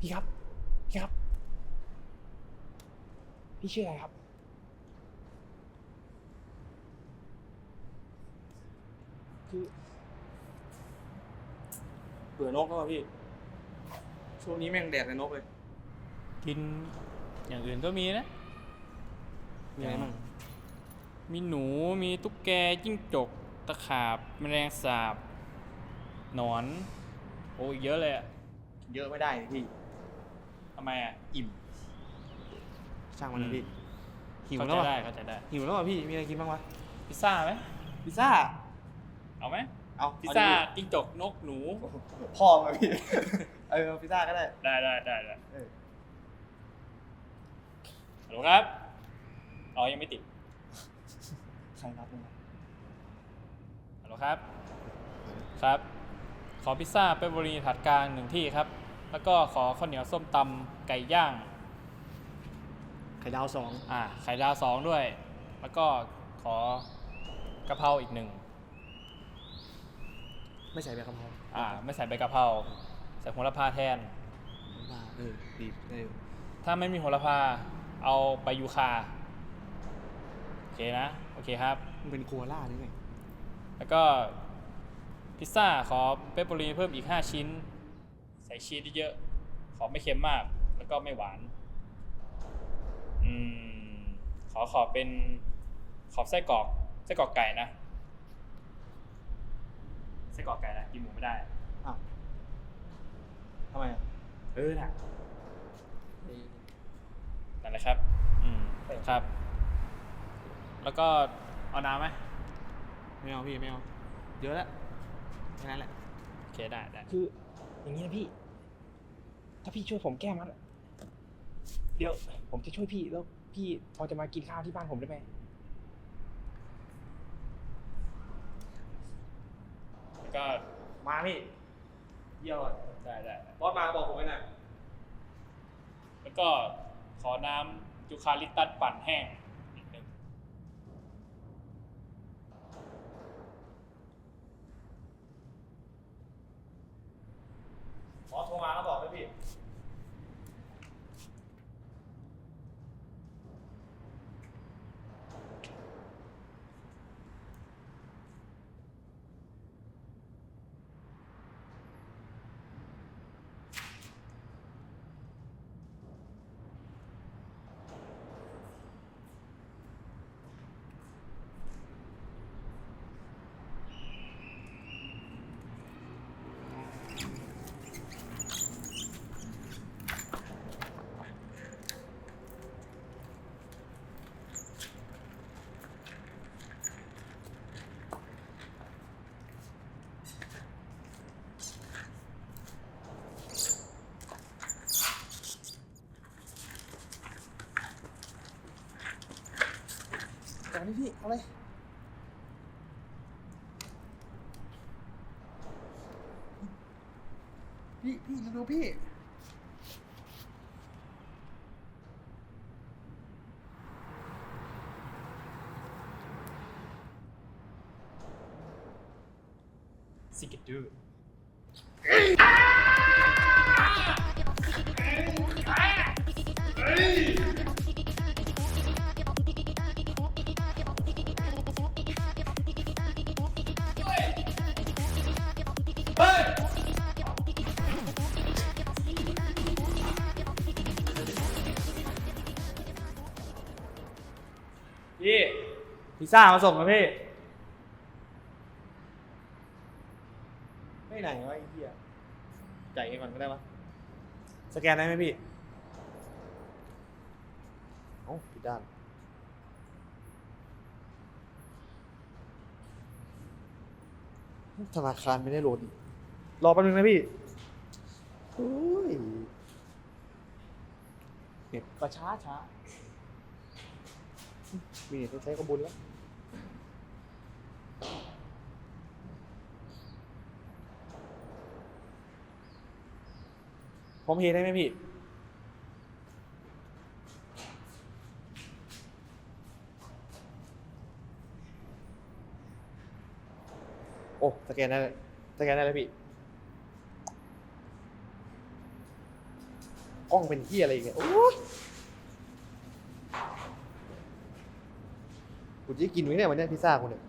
พี่ครับ พี่ครับ พี่ชื่ออะไรครับ คือเบื่อนกแล้วอะพี่ ช่วงนี้แม่งแดดในนกเลย กินอย่างอื่นก็มีนะ มีอะไรบ้างมีหนูมีตุ๊กแกจิ้งจกตะขาบแมลงสาบหนอน โอ้ยเยอะเลยอะ เยอะไม่ได้พี่ ทำไมอะอิ่ม ช่างมันนะพี่ หิวเข้าแล้ใจวได้อะเข้าใจได้ หิวแล้วอะพี่ มีอะไรกินบ้างวะ พิซซ่าไหมพิซซ่า เอาไหมเอาพิซเอซ่าดิจิ้งจกนกหนูโอ้โหพ่อมาพี่ เออพิซซ่าก็ได้ได้ได้ได้ได้เออฮัลโหลครับอ๋อยังไม่ติดใครรับมึงวะฮัลโหลครับ ครับ ขอพิซซ่าเปปเปอรีผัดกลางหนึ่งที่ครับ แล้วก็ขอข้าวเหนียวส้มตำไก่ย่าง ไข่ดาวสองอ่าไข่ดาวสองด้วย แล้วก็ขอกะเพราอีกหนึ่งไม่ใส่ใบกะเพราอ่า ไม่ใส่ใบกะเพราใส่โหระพาแทนว่าเออดีได้อยู่ถ้าไม่มีโหระพาเอาใบยูคาโอเคนะโอเคครับ มันเป็นโคอาล่าหรือไงแล้วก็พิซซ่าขอเปปเปอรีเพิ่มอีก 5 ชิ้น ใส่ชีสเยอะๆขอไม่เค็มมาก แล้วก็ไม่หวานอืมขอขอเป็นขอบไส้กรอกไส้กรอกไก่นะไส้กรอกไก่นะกินหมูไม่ได้อ้าวทำไมอะเออน่ะนั่นแหละครับ อืมครับ แล้วก็เอาน้ำไหมไม่เอาพี่ไม่เอาเยอะแล้วแค่นั้นแหละโอเคได้ได้คืออย่างนี้นะพี่ ถ้าพี่ช่วยผมแก้มันอะเดี๋ยว ผมจะช่วยพี่แล้วพี่พอจะมากินข้าวที่บ้านผมได้ไหมแล้วก็มาพี่เยี่ยวอะได้ได้บอสมาบอกผมไว้น่ะแล้วก็ขอน้ำยูคาลิปตัสปั่นแห้งนิดนึง บอสโทรมาแล้วบอกไหมพี่ แต่นี่ พี่เอาเลยพี่พี่ดูพี่สิกิดู ซซ่ามาส่งแล้วพี่ ไม่ไหนวะไอ้เหี้ยจ่ายเงินก่อนก็ได้ปะสแกนได้ไหมพี่เอ้าผิดด้าน ธนาคารไม่ได้โหลดอีกรอแป๊บนึงนะพี่โอ้ยเน็ตก็ช้าช้ามีเน็ตต้องใช้ก็บุญแล้ว พร้อมเพย์ได้ไหมพี่ โอ้ สแกนได้สแกนได้เลยพี่ กล้องเป็นที่อะไรอย่างเงี้ยโอ้กูจะกินไว้เนี่ยวันนี้พิซซ่ากูเนี่ย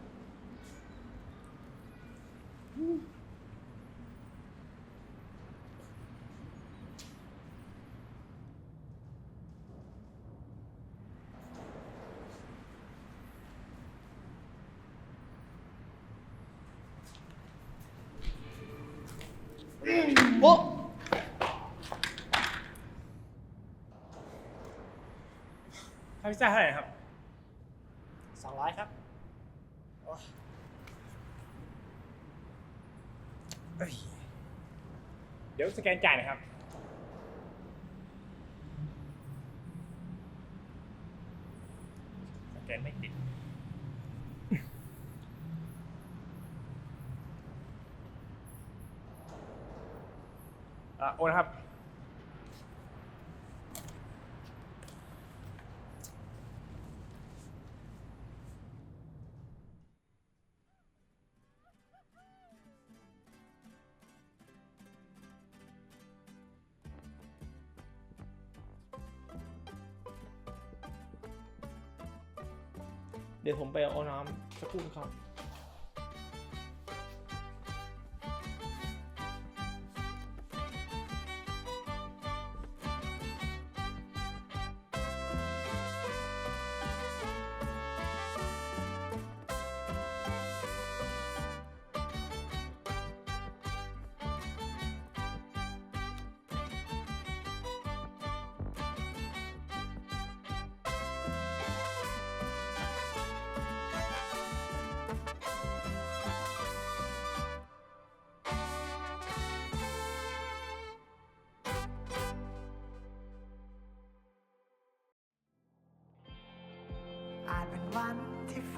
โอ้ค่าพิซซ่าเท่าไหร่ครับ สองร้อยครับเอ้ยเดี๋ยวสแกนจ่ายนะครับ สแกนไม่ติด อะโอนครับ เดี๋ยวผมไปเอาน้ำสักครู่นะครับ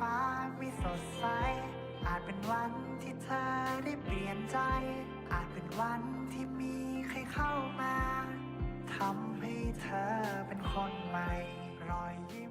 ฟ้าไม่สดใส อาจเป็นวันที่เธอได้เปลี่ยนใจ อาจเป็นวันที่มีใครเข้ามา ทำให้เธอเป็นคนใหม่ รอยยิ้ม